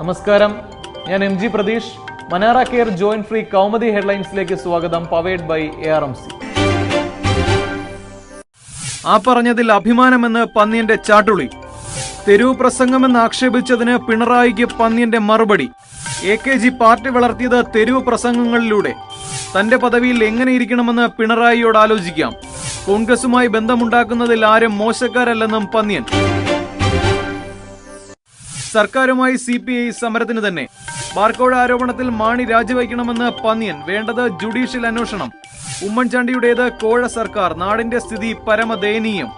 നമസ്കാരം. ഞാൻ M G Pratheesh. Manara care joint free Kaumudi ഹെഡ്ലൈൻസിലേക്ക് സ്വാഗതം powered by A R M C. ആ പറഞ്ഞതിൽ അഭിമാനമെന്ന് പന്നിയന്റെ ചാട്ടുളി. തെരുവ് പ്രസംഗമെന്ന് ആക്ഷേപിച്ചതിന് പിണറായിക്ക് പന്നിയന്റെ മറുപടി. എ കെ ജി പാർട്ടി വളർത്തിയത് തെരുവ് പ്രസംഗങ്ങളിലൂടെ. തന്റെ പദവിയിൽ എങ്ങനെ ഇരിക്കണമെന്ന് പിണറായിയോട് ആലോചിക്കാം. കോൺഗ്രസുമായി ബന്ധമുണ്ടാക്കുന്നതിൽ ആരും മോശക്കാരല്ലെന്നും പന്ന്യൻ. സർക്കാരുമായി സി പി ഐ സമരത്തിന് തന്നെ. ബാർക്കോഴ ആരോപണത്തിൽ മാണി രാജിവയ്ക്കണമെന്ന് പന്നിയൻ. വേണ്ടത് ജുഡീഷ്യൽ അന്വേഷണം. ഉമ്മൻചാണ്ടിയുടേത് കോഴ സർക്കാർ. നാടിന്റെ സ്ഥിതി പരമദയനീയം.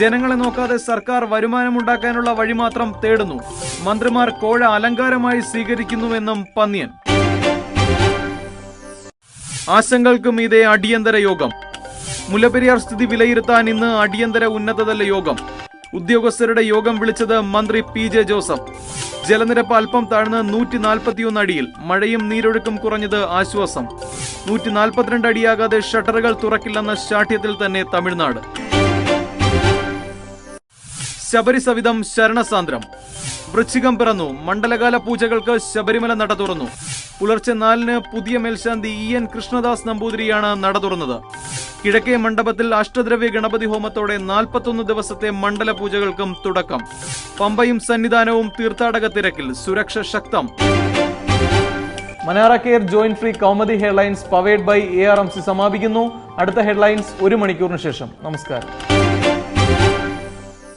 ജനങ്ങളെ നോക്കാതെ സർക്കാർ വരുമാനമുണ്ടാക്കാനുള്ള വഴി മാത്രം തേടുന്നു. മന്ത്രിമാർ കോഴ അലങ്കാരമായി സ്വീകരിക്കുന്നുവെന്നും പന്നിയൻ. ആശങ്കൾക്കും ഇതേ അടിയന്തര യോഗം. മുല്ലപ്പെരിയാർ സ്ഥിതി വിലയിരുത്താൻ ഇന്ന് അടിയന്തര ഉന്നതതല യോഗം. ഉദ്യോഗസ്ഥരുടെ യോഗം വിളിച്ചത് മന്ത്രി പി ജെ ജോസഫ്. ജലനിരപ്പ് അല്പം താഴ്ന്ന് നൂറ്റി നാൽപ്പത്തിയൊന്ന് അടിയിൽ മഴയും നീരൊഴുക്കും കുറഞ്ഞത് ആശ്വാസം. നൂറ്റി നാൽപ്പത്തിരണ്ട് അടിയാകാതെ ഷട്ടറുകൾ തുറക്കില്ലെന്ന ശാഠ്യത്തിൽ തന്നെ തമിഴ്നാട്. ശബരിസവിധം ശരണസാന്ദ്രം. വൃശ്ചികം പിറന്നു. മണ്ഡലകാല പൂജകൾക്ക് ശബരിമല നട തുറന്നു. പുലർച്ചെ നാലിന് പുതിയ മേൽശാന്തി ഇ എൻ കൃഷ്ണദാസ് നമ്പൂതിരിയാണ് നട തുറന്നത്. കിഴക്കേ മണ്ഡപത്തിൽ അഷ്ടദ്രവ്യ ഗണപതി ഹോമത്തോടെ നാൽപ്പത്തൊന്ന് ദിവസത്തെ മണ്ഡല പൂജകൾക്കും തുടക്കം. പമ്പയും സന്നിധാനവും തീർത്ഥാടക തിരക്കിൽ സുരക്ഷ ശക്തം. Manara care joint free Kaumudi headlines powered by A R M C സമാപിക്കുന്നു. അടുത്ത ഹെഡ്ലൈൻസ് ഒരു മണിക്കൂറിന് ശേഷം. നമസ്കാരം.